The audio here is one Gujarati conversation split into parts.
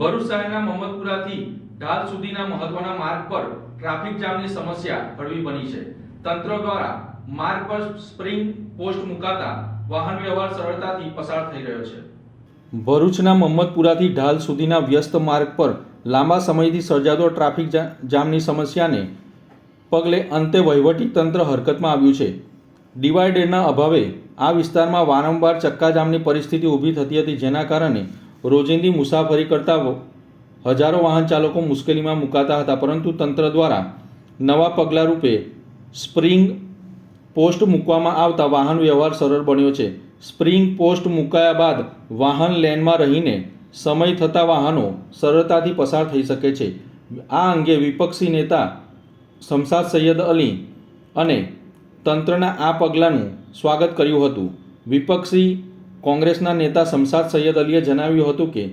ભરૂચ શહેરના મોહમ્મદપુરાથી ઢાલ સુધીના મહત્વના માર્ગ પર ટ્રાફિક જામની સમસ્યા હળવી બની છે. તંત્ર દ્વારા માર્ગ પર સ્પ્રિંગ પોસ્ટ મુકાતા વાહન વ્યવહાર સરળતાથી પસાર થઈ રહ્યો છે. ભરૂચના મોહમ્મદપુરાથી ઢાલ સુધીના વ્યસ્ત માર્ગ પર લાંબા સમયથી સર્જાતો ટ્રાફિક જામની સમસ્યાને પગલે અંતે વહીવટી તંત્ર હરકતમાં આવ્યું છે. ડિવાઈડરના અભાવે આ વિસ્તારમાં વારંવાર ચક્કાજામની પરિસ્થિતિ ઊભી થતી હતી જેના કારણે રોજિંદી મુસાફરી કરતા હજારો વાહન ચાલકો મુશ્કેલીમાં મુકાતા હતા, પરંતુ તંત્ર દ્વારા નવા પગલાં રૂપે સ્પ્રિંગ પોસ્ટ મૂકવામાં આવતા વાહન વ્યવહાર સરળ બન્યો છે. સ્પ્રિંગ પોસ્ટ મુકાયા બાદ વાહન લેનમાં રહીને સમય થતા વાહનો સરળતાથી પસાર થઈ શકે છે. આ અંગે વિપક્ષી નેતા શમશાદ સૈયદ અલી અને તંત્રના આ પગલાંનું સ્વાગત કર્યું હતું. વિપક્ષી કોંગ્રેસના નેતા શમશાદ સૈયદ અલીએ જણાવ્યું હતું કે,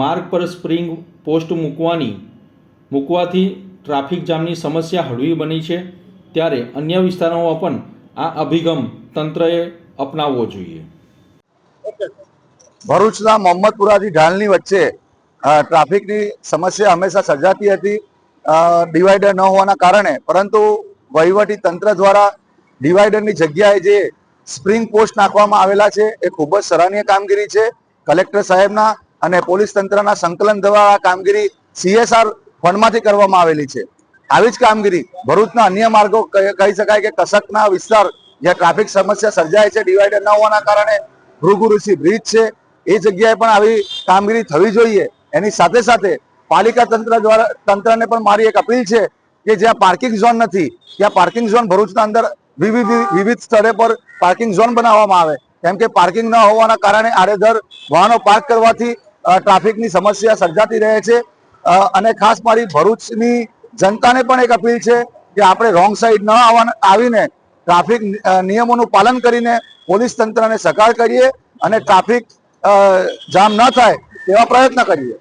માર્ગ પર સ્પ્રિંગ પોસ્ટ મૂકવાની, મૂકવાથી ટ્રાફિક જામની સમસ્યા હળવી બની છે, ત્યારે અન્ય વિસ્તારોમાં પણ આ અભિગમ તંત્રએ અપનાવવો જોઈએ. ભરૂચના મોહમ્મદપુરાથી ઢાલની વચ્ચે ટ્રાફિકની સમસ્યા હંમેશા સર્જાતી હતી. ડિવાઈડર ન હોવાના કારણે, પરંતુ વહીવટી તંત્ર દ્વારા ડિવાઈડરની જગ્યાએ જે સ્પ્રિંગ પોસ્ટ નાખવામાં આવેલા છે. એ ખૂબ જ સરાહનીય કામગીરી છે. કલેક્ટર સાહેબના અને પોલીસ તંત્રના સંકલન દ્વારા કામગીરી સીએસઆર ફંડમાંથી કરવામાં આવેલી છે. આવી જ કામગીરી ભરૂચના અન્ય માર્ગો કહી શકાય કે કસકના વિસ્તાર જ્યાં ટ્રાફિક સમસ્યા સર્જાય છે, ડિવાઈડર ન હોવાના કારણે ભૃગુ ઋષિ બ્રિજ છે. એ જગ્યાએ પણ આવી કામગીરી થવી જોઈએ. એની સાથે સાથે પાલિકા તંત્ર દ્વારા તંત્રને પણ મારી એક અપીલ છે કે જ્યાં પાર્કિંગ ઝોન નથી, ત્યાં પાર્કિંગ ઝોન ભરૂચના અંદર વિવિધ વિવિધ સ્થળે પર પાર્કિંગ ઝોન બનાવવામાં આવે. કેમ કે પાર્કિંગ ન હોવાના કારણે આડેધર વાહનો પાર્ક કરવાથી ટ્રાફિકની સમસ્યા સર્જાતી રહે છે. અને ખાસ મારી ભરૂચની જનતાને પણ એક અપીલ છે કે આપણે રોંગ સાઈડ ન આવવાના, આવીને ટ્રાફિક નિયમોનું પાલન કરીને પોલીસ તંત્રને સહકાર કરીએ અને ટ્રાફિક જામ ન થાય તેવા પ્રયત્ન કરીએ.